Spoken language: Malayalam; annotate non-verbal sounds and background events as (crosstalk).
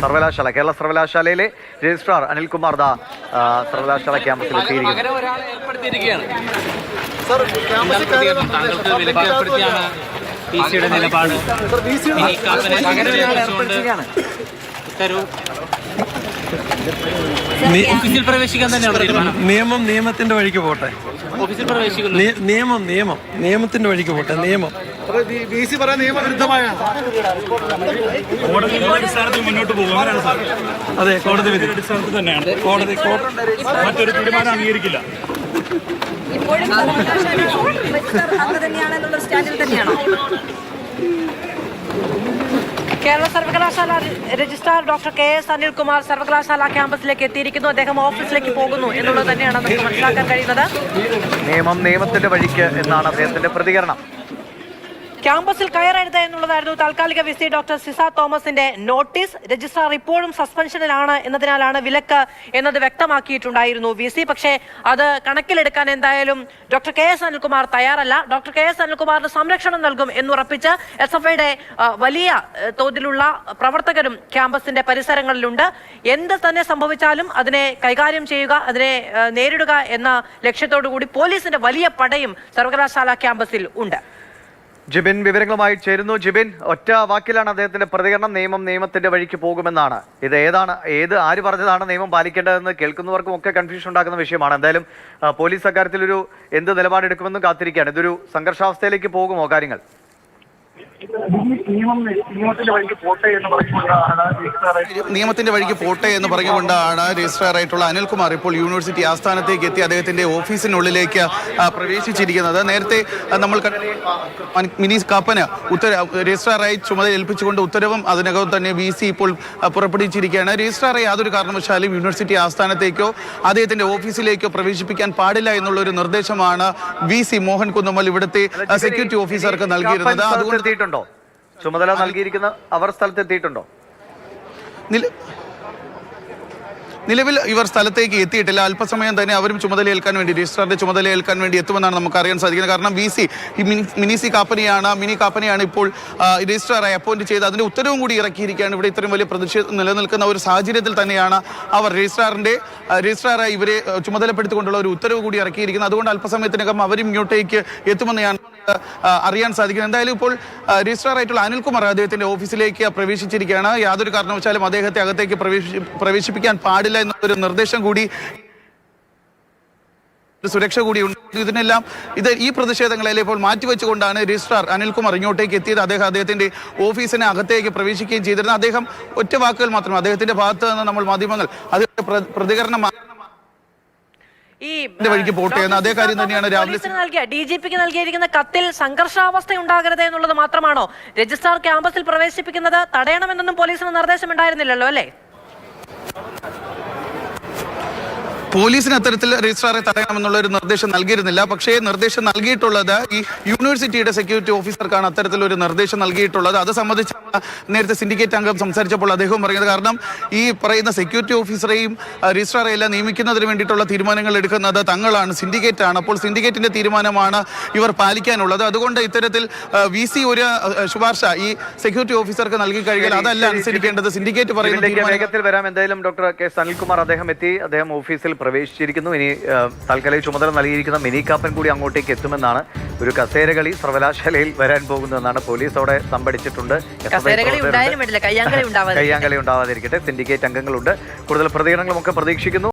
സർവകലാശാല കേരള സർവകലാശാലയിലെ രജിസ്ട്രാർ അനിൽകുമാർ ദാ സർവകലാശാല ക്യാമ്പസിൽ എത്തിയിരിക്കുന്നു. നിലപാട്. ഉത്തരവ് ഓഫീസിൽ പ്രവേശിക്കാൻ തന്നെയാണ് നിയമം നിയമത്തിന്റെ വഴിക്ക് പോട്ടെ. ഓഫീസിൽ പ്രവേശിക്കുന്നു. നിയമം നിയമം. നിയമത്തിന്റെ വഴിക്ക് പോട്ടെ നിയമം. ബി സി പറയാൻ നിയമവിരുദ്ധമായാണ് മുന്നോട്ട് പോകും അതെ കോടതി വിധി. അടിസ്ഥാനത്തിൽ തന്നെയാണ്. കോടതി മറ്റൊരു തീരുമാനം അംഗീകരിക്കില്ല. ഇപ്പോഴും രജിസ്റ്റർ തന്നെയാണെന്നുള്ള സ്റ്റാൻഡിൽ തന്നെയാണോ? കേരള സർവകലാശാല registrar doctor K S Anilkumar സർവകലാശാല ക്യാമ്പസിലേക്ക് എത്തിയിരിക്കുന്നു. അദ്ദേഹം ഓഫീസിലേക്ക് പോകുന്നു എന്നുള്ളത് തന്നെയാണ് നമുക്ക് മനസ്സിലാക്കാൻ കഴിയുന്നത്. നിയമം നിയമത്തിന്റെ വഴിക്ക് എന്നാണ് അദ്ദേഹത്തിന്റെ പ്രതികരണം. ക്യാമ്പസിൽ കയറരുത് എന്നുള്ളതായിരുന്നു താൽക്കാലിക വിസി ഡോക്ടർ സിസ തോമസിന്റെ നോട്ടീസ്. രജിസ്ട്രാർ ഇപ്പോഴും സസ്പെൻഷനിലാണ് എന്നതിനാലാണ് വിലക്ക് എന്നത് വ്യക്തമാക്കിയിട്ടുണ്ടായിരുന്നു വി സി പക്ഷേ അത് കണക്കിലെടുക്കാൻ എന്തായാലും ഡോക്ടർ കെ എസ് അനിൽകുമാർ തയ്യാറല്ല. ഡോക്ടർ കെ എസ് അനിൽകുമാറിന് സംരക്ഷണം നൽകും എന്നുറപ്പിച്ച് എസ് എഫ് ഐയുടെ വലിയ തോതിലുള്ള പ്രവർത്തകരും ക്യാമ്പസിന്റെ പരിസരങ്ങളിലുണ്ട്. എന്ത് തന്നെ സംഭവിച്ചാലും അതിനെ കൈകാര്യം ചെയ്യുക അതിനെ നേരിടുക എന്ന ലക്ഷ്യത്തോടു കൂടി പോലീസിന്റെ വലിയ പടയും സർവകലാശാല ക്യാമ്പസിൽ ഉണ്ട്. ജിബിൻ വിവരങ്ങളുമായി ചേരുന്നു. ജിബിൻ ഒറ്റ വാക്കിലാണ് അദ്ദേഹത്തിന്റെ പ്രതികരണം. നിയമം നിയമത്തിന്റെ വഴിക്ക് പോകുമെന്നാണ്. ഇത് ഏതാണ് ഏത് ആര് പറഞ്ഞതാണ് നിയമം പാലിക്കേണ്ടതെന്ന് കേൾക്കുന്നവർക്കും ഒക്കെ കൺഫ്യൂഷൻ ഉണ്ടാക്കുന്ന വിഷയമാണ്. എന്തായാലും പോലീസ് അക്കാര്യത്തിൽ ഒരു എന്ത് നിലപാടെടുക്കുമെന്നും കാത്തിരിക്കുകയാണ്. ഇതൊരു സംഘർഷാവസ്ഥയിലേക്ക് പോകുമോ കാര്യങ്ങൾ? നിയമത്തിന്റെ വഴിക്ക് പോട്ടെ എന്ന് പറഞ്ഞുകൊണ്ടാണ് രജിസ്ട്രാർ ആയിട്ടുള്ള അനിൽകുമാർ ഇപ്പോൾ യൂണിവേഴ്സിറ്റി ആസ്ഥാനത്തേക്ക് എത്തി അദ്ദേഹത്തിന്റെ ഓഫീസിനുള്ളിലേക്ക് പ്രവേശിച്ചിരിക്കുന്നത്. നേരത്തെ നമ്മൾ മിനി കാപ്പന് ഉത്തര രജിസ്ട്രാറായി ചുമതല ഏൽപ്പിച്ചുകൊണ്ട് ഉത്തരവും അതിനകം തന്നെ വി സി ഇപ്പോൾ പുറപ്പെടുവിച്ചിരിക്കുകയാണ്. രജിസ്ട്രാറെ യാതൊരു കാരണവശാലും യൂണിവേഴ്സിറ്റി ആസ്ഥാനത്തേക്കോ അദ്ദേഹത്തിന്റെ ഓഫീസിലേക്കോ പ്രവേശിപ്പിക്കാൻ പാടില്ല എന്നുള്ള ഒരു നിർദ്ദേശമാണ് വി സി മോഹൻ കുന്നമ്മൽ ഇവിടുത്തെ സെക്യൂരിറ്റി ഓഫീസർക്ക് നൽകിയിരുന്നത്. അതുകൊണ്ട് എത്തിയിട്ടുണ്ടോ? ചുമതല നൽകിയിരിക്കുന്ന അവർ സ്ഥലത്ത് എത്തിയിട്ടുണ്ടോ നിലവിൽ ഇവർ സ്ഥലത്തേക്ക് എത്തിയിട്ടില്ല. അല്പസമയം തന്നെ അവരും ചുമതലയേൽക്കാൻ വേണ്ടി രജിസ്ട്രാറിന്റെ ചുമതലയേൽക്കാൻ വേണ്ടി എത്തുമെന്നാണ് നമുക്ക് അറിയാൻ സാധിക്കുന്നത്. കാരണം വി സി മിനി സി കാപ്പനെയാണ് മിനി കാപ്പനെയാണ് ഇപ്പോൾ രജിസ്ട്രാറായി അപ്പോയിന്റ് ചെയ്ത് അതിന്റെ ഉത്തരവും കൂടി ഇറക്കിയിരിക്കുകയാണ്. ഇവിടെ ഇത്രയും വലിയ പ്രതിഷേധം നിലനിൽക്കുന്ന ഒരു സാഹചര്യത്തിൽ തന്നെയാണ് അവർ രജിസ്ട്രാറിന്റെ രജിസ്ട്രാറായി ഇവരെ ചുമതലപ്പെടുത്തിക്കൊണ്ടുള്ള ഒരു ഉത്തരവ് കൂടി ഇറക്കിയിരിക്കുന്നത്. അതുകൊണ്ട് അല്പസമയത്തിനകം അവരും ഇങ്ങോട്ടേക്ക് എത്തുമെന്നാണ് അറിയാൻ സാധിക്കുന്നത് എന്തായാലും ഇപ്പോൾ രജിസ്ട്രാർ ആയിട്ടുള്ള അനിൽകുമാർ അദ്ദേഹത്തിന്റെ ഓഫീസിലേക്ക് പ്രവേശിച്ചിരിക്കുകയാണ്. യാതൊരു കാരണവശാലും അദ്ദേഹത്തെ അകത്തേക്ക് പ്രവേശി പ്രവേശിപ്പിക്കാൻ പാടില്ല എന്നൊരു നിർദ്ദേശം കൂടി സുരക്ഷ കൂടിയുണ്ട് ഇതിനെല്ലാം ഇത് ഈ പ്രതിഷേധങ്ങളെല്ലാം ഇപ്പോൾ മാറ്റിവെച്ചുകൊണ്ടാണ് രജിസ്ട്രാർ അനിൽകുമാർ ഇങ്ങോട്ടേക്ക് എത്തിയത്. അദ്ദേഹം അദ്ദേഹത്തിന്റെ ഓഫീസിനെ അകത്തേക്ക് പ്രവേശിക്കുകയും ചെയ്തിരുന്നു. അദ്ദേഹം ഒറ്റ വാക്കുകൾ മാത്രം അദ്ദേഹത്തിന്റെ ഭാഗത്ത് നിന്ന് നമ്മൾ മാധ്യമങ്ങൾ അത് പ്ര- പ്രതികരണം ഈ വഴിക്ക് പോട്ടെ എന്ന് അതേ കാര്യം തന്നെയാണ് രാവിലെ നൽകിയ ഡി ജി പിക്ക് നൽകിയിരിക്കുന്ന കത്തിൽ സംഘർഷാവസ്ഥ ഉണ്ടാകരുത് എന്നുള്ളത് മാത്രമാണോ? രജിസ്ട്രാർ ക്യാമ്പസിൽ പ്രവേശിപ്പിക്കുന്നത് തടയണമെന്നൊന്നും പോലീസിന് നിർദ്ദേശം ഉണ്ടായിരുന്നില്ലല്ലോ അല്ലേ? പോലീസിന് അത്തരത്തിൽ രജിസ്ട്രാറെ തടയണമെന്നുള്ള ഒരു നിർദ്ദേശം നൽകിയിരുന്നില്ല. പക്ഷേ നിർദ്ദേശം നൽകിയിട്ടുള്ളത് ഈ യൂണിവേഴ്സിറ്റിയുടെ സെക്യൂരിറ്റി ഓഫീസർക്കാണ് അത്തരത്തിലൊരു നിർദ്ദേശം നൽകിയിട്ടുള്ളത്. അത് സംബന്ധിച്ച് നേരത്തെ സിൻഡിക്കേറ്റ് അംഗം സംസാരിച്ചപ്പോൾ അദ്ദേഹം പറയുന്നത് കാരണം ഈ പറയുന്ന സെക്യൂരിറ്റി ഓഫീസറെയും രജിസ്ട്രാറെ എല്ലാം നിയമിക്കുന്നതിന് വേണ്ടിയിട്ടുള്ള തീരുമാനങ്ങൾ എടുക്കുന്നത് തങ്ങളാണ് സിൻഡിക്കേറ്റ് ആണ്. അപ്പോൾ സിൻഡിക്കേറ്റിന്റെ തീരുമാനമാണ് ഇവർ പാലിക്കാനുള്ളത്. അതുകൊണ്ട് ഇത്തരത്തിൽ വി സി ഒരു ശുപാർശ ഈ സെക്യൂരിറ്റി ഓഫീസർക്ക് നൽകി കഴിഞ്ഞാൽ അതല്ല അനുസരിക്കേണ്ടത്. സിൻഡിക്കേറ്റ് പറയുന്നത് വേഗത്തിൽ വരാം. എന്തായാലും ഡോക്ടർ കെ. സനിൽകുമാർ അദ്ദേഹം എത്തി. അദ്ദേഹം ഓഫീസിൽ പ്രവേശിച്ചിരിക്കുന്നു. ഇനി തൽക്കാലം ചുമതല നൽകിയിരിക്കുന്ന മിനി കാപ്പൻ കൂടി അങ്ങോട്ടേക്ക് എത്തുമെന്നാണ് ഒരു കസേരകളി സർവകലാശാലയിൽ വരാൻ പോകുന്നതെന്നാണ് പോലീസ് അവിടെ സംഭടിച്ചിട്ടുണ്ട് കയ്യാങ്കളി (laughs) ഉണ്ടാവാതെ കയ്യാങ്കളി ഉണ്ടാവാതിരിക്കട്ടെ. സിൻഡിക്കേറ്റ് അംഗങ്ങളുണ്ട്. കൂടുതൽ പ്രതികരണങ്ങളും ഒക്കെ പ്രതീക്ഷിക്കുന്നു.